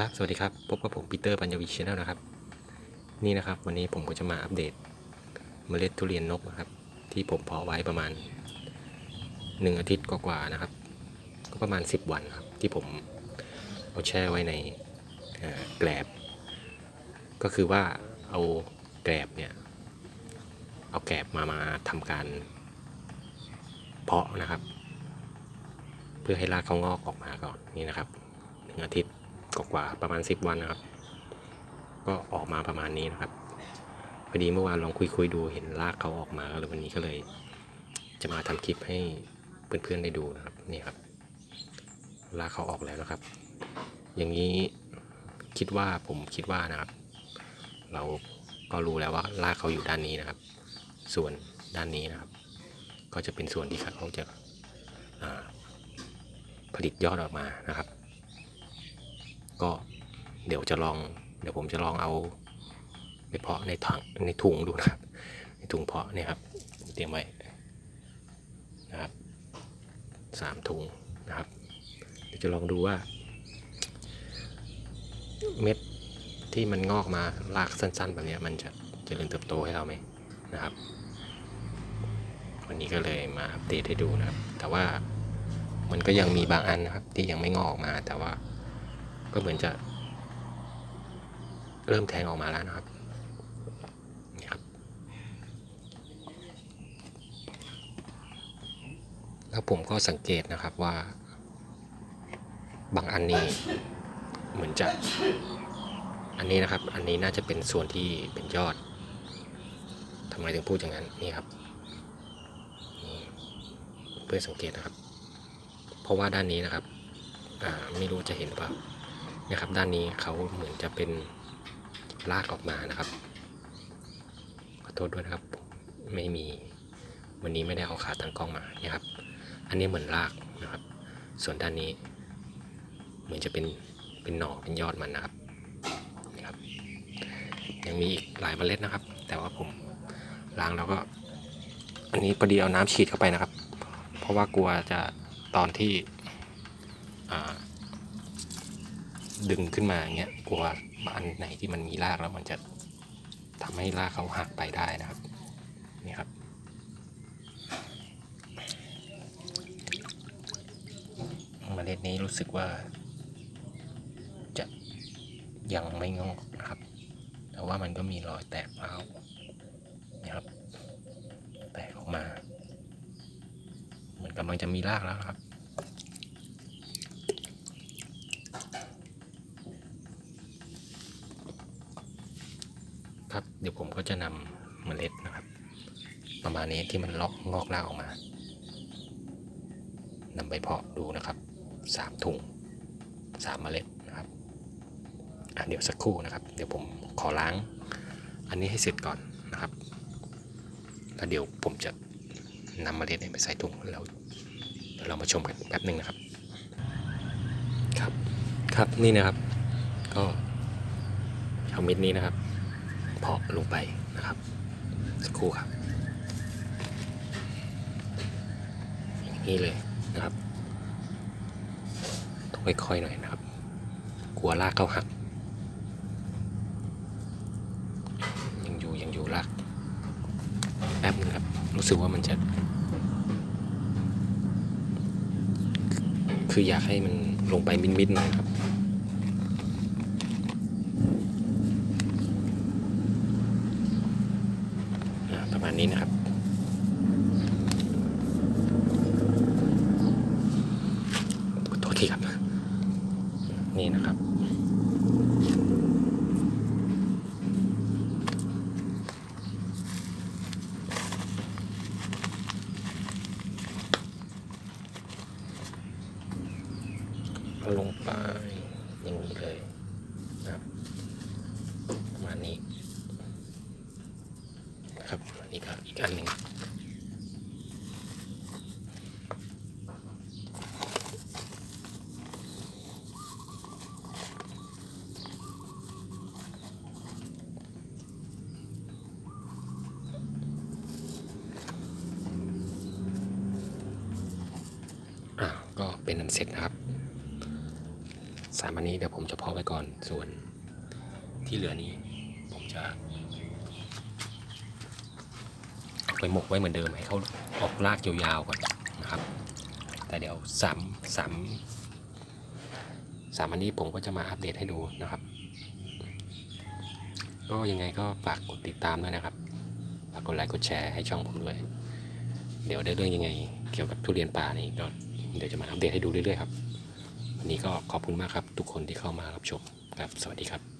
ครับ สวัสดีครับ พบกับผมปีเตอร์ปัญญวิชแนลนะครับ นี่นะครับ วันนี้ผมก็จะมาอัปเดตเมล็ดทุเรียนนกนะครับ ที่ผมเพาะไว้ประมาณหนึ่งอาทิตย์กว่าๆนะครับ ก็ประมาณ 10 วันครับ ที่ผมเอาแช่ไว้ในแกลบ ก็คือว่าเอาแกลบเนี่ย เอาแกลบมามาทำการ เพาะนะครับ เพื่อให้รากเขางอกออกมาก่อนนี่นะครับหนึ่งอาทิตย์ กว่าประมาณ 10 วันนะครับ ก็ออกมาประมาณนี้นะครับพอดีเมื่อวานลองคุยๆดูเห็นรากเขาออกมาก็เลยวันนี้ก็เลย จะมาทำคลิปให้เพื่อนๆได้ดูนะครับนี่ครับรากเขาออกแล้วนะครับ อย่างนี้คิดว่าผมคิดว่านะครับ เราก็รู้แล้วว่ารากเขาอยู่ด้านนี้นะครับ ส่วนด้านนี้นะครับ ก็จะเป็นส่วนที่เขาจะผลิตยอดออกมานะครับ ก็เดี๋ยวจะลองเดี๋ยวผมจะลองเอาไปเพาะในถังในถุงดูนะครับ ในถุงเพาะเนี่ยครับเตรียมไว้นะครับสามถุงนะครับเดี๋ยวจะลองดูว่า เม็ดที่มันงอกมาลากสั้น ๆ แบบนี้มันจะเจริญเติบโตให้เราไหมนะครับ วันนี้ก็เลยมาอัปเดตให้ดูนะครับ แต่ว่ามันก็ยังมีบางอันนะครับที่ยังไม่งอกมาแต่ว่า ก็เหมือนจะ เริ่มแทงออกมาแล้วนะครับนี่ครับ แล้วผมก็สังเกตนะครับว่า บางอันนี้เหมือนจะ อันนี้นะครับ อันนี้น่าจะเป็นส่วนที่เป็นยอดทำไมถึงพูดอย่างนั้นนี่ครับนี่เพื่อสังเกตนะครับ เพราะว่าด้านนี้นะครับ อ่าไม่รู้จะเห็นหรือเปล่า นะครับ ด้านนี้เขาเหมือนจะเป็นลากออกมานะครับขอโทษด้วยนะครับ ไม่มีวันนี้ไม่ได้เอาขาตั้งกล้องมาเนี่ยครับ อันนี้เหมือนลากนะครับ ส่วนด้านนี้ เหมือนจะเป็นเป็นหน่อเป็นยอดมันนะครับนี่ครับ ยังมีอีกหลายเมล็ดนะครับ แต่ว่าผมล้างแล้วก็ อันนี้พอดีเอาน้ำฉีดเข้าไปนะครับ เพราะว่ากลัวจะตอนที่อ่า ดึงขึ้นมาอย่างเงี้ยกลัวอันไหนที่มันมีรากแล้วมันจะทำให้รากเขาหักไปได้นะครับนี่ครับ เมล็ดนี้รู้สึกว่า จะยังไม่งอกนะครับ แต่ว่ามันก็มีรอยแตกร้าวนะครับ แตกออกมา เหมือนกำลังจะมีรากแล้วครับ ครับ เดี๋ยวผมก็จะนำเมล็ดนะครับ ประมาณนี้ที่มันลอกงอกรากออกมานำไปเพาะดูนะครับสามถุงสามเมล็ดนะครับเดี๋ยวสักครู่นะครับ เดี๋ยวผมขอล้าง อันนี้ให้เสร็จก่อนนะครับ แล้วเดี๋ยวผมจะนำเมล็ดไปใส่ถุงแล้วเรามาชมกันแป๊บหนึ่งนะครับ ครับ ครับนี่นะครับ ก็เอาเม็ดนี้นะครับ เพาะลงไปนะครับสักครู่ครับ อย่างนี้เลยนะครับต้องค่อยๆหน่อยนะครับ กลัวรากเข้าหัก ยังอยู่ยังอยู่รากแป๊บนึงครับ รู้สึกว่ามันจะคืออยากให้มันลงไปมิดๆหน่อยครับ อ่าประมา ณนี้นะครับ โทษทีครับ นี่นะครับลงไปอย่างนี้เลยนะครับ ประมาณนี้ นะครับ อีก็อีกอันหนึ่งก็เป็นอันเสร็จนะครับ สามอันนี้เดี๋ยวผมจะพาะไว้ก่อนส่วนที่เหลือนี้ผมจะ ไปหมกไว้เหมือนเดิมให้เขาออกรากยาวๆก่อนนะครับ แต่เดี๋ยวสามสามสามอันนี้ผมก็จะมาอัปเดตให้ดูนะครับ ก็ยังไงก็ฝากกดติดตามด้วยนะครับฝากกดไลค์กดแชร์ให้ช่องผมด้วย เดี๋ยวได้เรื่องยังไง เกี่ยวกับทุเรียนป่านี่ก็เดี๋ยวจะมาอัปเดตให้ดูเรื่อยๆครับวันนี้ก็ขอบคุณมากครับ ทุกคนที่เข้ามารับชมครับ สวัสดีครับ